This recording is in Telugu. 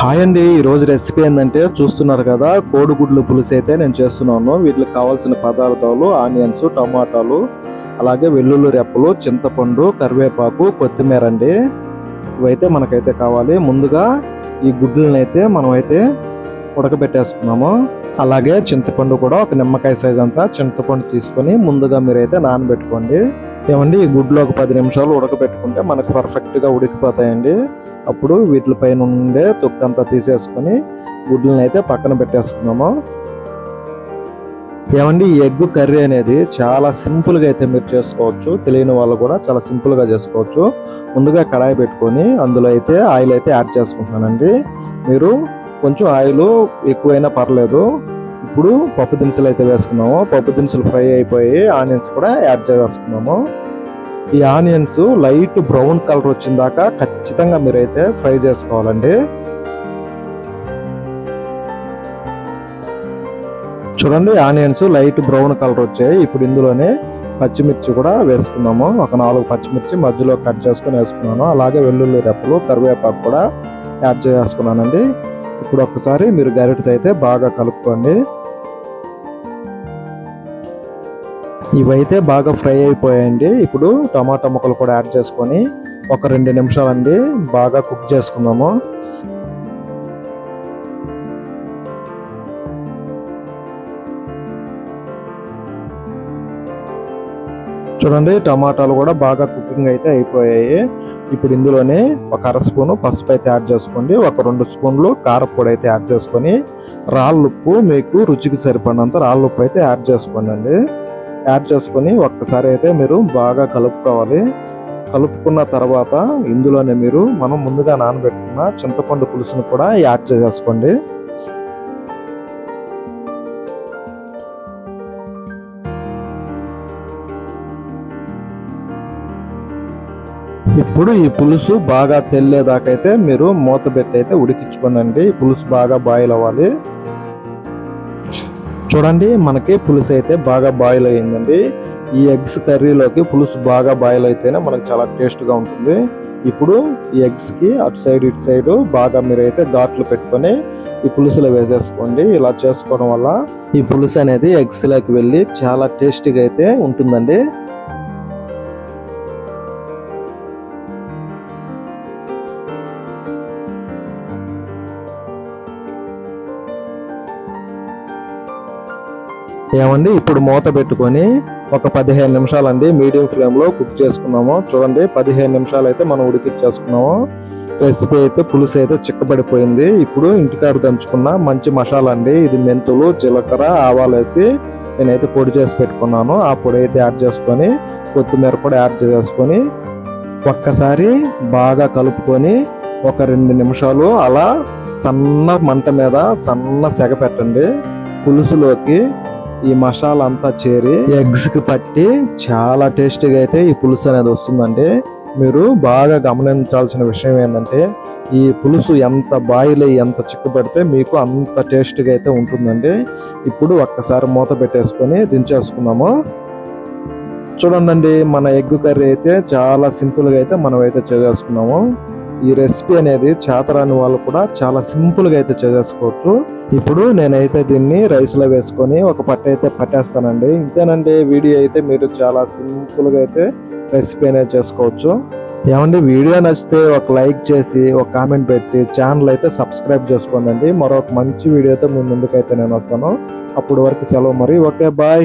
హాయ్ అండి ఈరోజు రెసిపీ ఏంటంటే చూస్తున్నారు కదా కోడిగుడ్లు పులుసు అయితే నేను చేస్తున్నాను. వీటికి కావాల్సిన పదార్థాలు ఆనియన్స్ టమాటాలు అలాగే వెల్లుల్లి రెప్పలు చింతపండు కరివేపాకు కొత్తిమీర అండి. ఇవైతే మనకైతే కావాలి. ముందుగా ఈ గుడ్లను అయితే మనమైతే ఉడకబెట్టేసుకున్నాము. అలాగే చింతపండు కూడా ఒక నిమ్మకాయ సైజ్ అంతా చింతపండు తీసుకొని ముందుగా మీరైతే నానబెట్టుకోండి. ఏమండి ఈ గుడ్లు ఒక పది నిమిషాలు ఉడకబెట్టుకుంటే మనకు పర్ఫెక్ట్గా ఉడికిపోతాయండి. అప్పుడు వీటిపైన ఉండే తొక్కంతా తీసేసుకొని గుడ్లను అయితే పక్కన పెట్టేసుకున్నాము. ఏమండి ఈ ఎగ్ కర్రీ అనేది చాలా సింపుల్గా అయితే మీరు చేసుకోవచ్చు. తెలియని వాళ్ళు కూడా చాలా సింపుల్గా చేసుకోవచ్చు. ముందుగా కడాయి పెట్టుకొని అందులో అయితే ఆయిల్ అయితే యాడ్ చేసుకుంటున్నానండి. మీరు కొంచెం ఆయిల్ ఎక్కువైనా పర్లేదు. ఇప్పుడు పప్పు దినుసులు అయితే వేసుకున్నాము. పప్పు దినుసులు ఫ్రై అయిపోయి ఆనియన్స్ కూడా యాడ్ చేసుకున్నాము. ఈ ఆనియన్స్ లైట్ బ్రౌన్ కలర్ వచ్చిన దాకా ఖచ్చితంగా మీరైతే ఫ్రై చేసుకోవాలండి. చూడండి ఆనియన్స్ లైట్ బ్రౌన్ కలర్ వచ్చాయి. ఇప్పుడు ఇందులోనే పచ్చిమిర్చి కూడా వేసుకున్నాము ఒక నాలుగు పచ్చిమిర్చి మధ్యలో కట్ చేసుకుని వేసుకున్నాను. అలాగే వెల్లుల్లి రెప్పలు కరివేపాకు కూడా యాడ్ చేసుకున్నానండి. ఇప్పుడు ఒక్కసారి మీరు గరిటతో అయితే బాగా కలుపుకోండి. ఇవైతే బాగా ఫ్రై అయిపోయాయండి. ఇప్పుడు టమాటా ముక్కలు కూడా యాడ్ చేసుకొని ఒక రెండు నిమిషాలండి బాగా కుక్ చేసుకుందాము. చూడండి టమాటాలు కూడా బాగా కుకింగ్ అయితే అయిపోయాయి. ఇప్పుడు ఇందులోనే ఒక అర స్పూను పసుపు అయితే యాడ్ చేసుకోండి. ఒక రెండు స్పూన్లు కారపొడి అయితే యాడ్ చేసుకొని రాళ్ళు ఉప్పు మీకు రుచికి సరిపడినంత రాళ్ళు ఉప్పు అయితే యాడ్ చేసుకోండి అండి యాడ్ చేసుకొని ఒక్కసారి అయితే మీరు బాగా కలుపుకోవాలి. కలుపుకున్న తర్వాత ఇందులోనే మీరు మనం ముందుగా నానబెట్టుకున్న చింతపండు పులుసును కూడా యాడ్ చేసేసుకోండి. ఇప్పుడు ఈ పులుసు బాగా తెల్లేదాకైతే మీరు మూత పెట్టి అయితే ఉడికించుకోనండి. పులుసు బాగా బాయిల్ అవ్వాలి. చూడండి మనకి పులుసు అయితే బాగా బాయిల్ అయ్యిందండి. ఈ ఎగ్స్ కర్రీలోకి పులుసు బాగా బాయిల్ అయితేనే మనకు చాలా టేస్ట్గా ఉంటుంది. ఇప్పుడు ఈ ఎగ్స్కి అటు సైడ్ ఇటు సైడ్ బాగా మీరైతే ఘాట్లు పెట్టుకొని ఈ పులుసులో వేసేసుకోండి. ఇలా చేసుకోవడం వల్ల ఈ పులుసు అనేది ఎగ్స్లోకి వెళ్ళి చాలా టేస్టీగా అయితే ఉంటుందండి. ఏమండి? ఇప్పుడు మూత పెట్టుకొని ఒక పదిహేను నిమిషాలు అండి మీడియం ఫ్లేమ్లో కుక్ చేసుకున్నాము. చూడండి పదిహేను నిమిషాలు అయితే మనం ఉడికిచ్చేసుకున్నాము. రెసిపీ అయితే పులుసు అయితే చిక్కబడిపోయింది. ఇప్పుడు ఇంటికాడ దంచుకున్న మంచి మసాలా అండి ఇది మెంతులు జీలకర్ర ఆవాలు వేసి నేనైతే పొడి చేసి పెట్టుకున్నాను. ఆ పొడి అయితే యాడ్ చేసుకొని కొత్తిమీర కూడా యాడ్ చేసుకొని ఒక్కసారి బాగా కలుపుకొని ఒక రెండు నిమిషాలు అలా సన్న మంట మీద సన్న సెగ పెట్టండి. పులుసులోకి ఈ మసాలా అంతా చేరి ఎగ్స్కి పట్టి చాలా టేస్టీగా అయితే ఈ పులుసు అనేది వస్తుందండి. మీరు బాగా గమనించాల్సిన విషయం ఏంటంటే ఈ పులుసు ఎంత బాయిల్ అయ్యి ఎంత పెడితే మీకు అంత టేస్టీగా అయితే ఉంటుందండి. ఇప్పుడు ఒక్కసారి మూత పెట్టేసుకొని దించేసుకుందాము. చూడండి మన ఎగ్ కర్రీ అయితే చాలా సింపుల్గా అయితే మనం అయితే చేసేసుకున్నాము. ఈ రెసిపీ అనేది చేతరాని వాళ్ళు కూడా చాలా సింపుల్గా అయితే చేసేసుకోవచ్చు. ఇప్పుడు నేనైతే దీన్ని రైస్లో వేసుకొని ఒక పట్ట అయితే పట్టేస్తానండి. ఇంతేనండి వీడియో అయితే మీరు చాలా సింపుల్గా అయితే రెసిపీ అనేది చేసుకోవచ్చు. ఏమండి వీడియో నచ్చితే ఒక లైక్ చేసి ఒక కామెంట్ పెట్టి ఛానల్ అయితే సబ్స్క్రైబ్ చేసుకోండి. మరొక మంచి వీడియోతో మీ ముందుకైతే నేను వస్తాను. అప్పుడు వరకు సెలవు మరి. Okay bye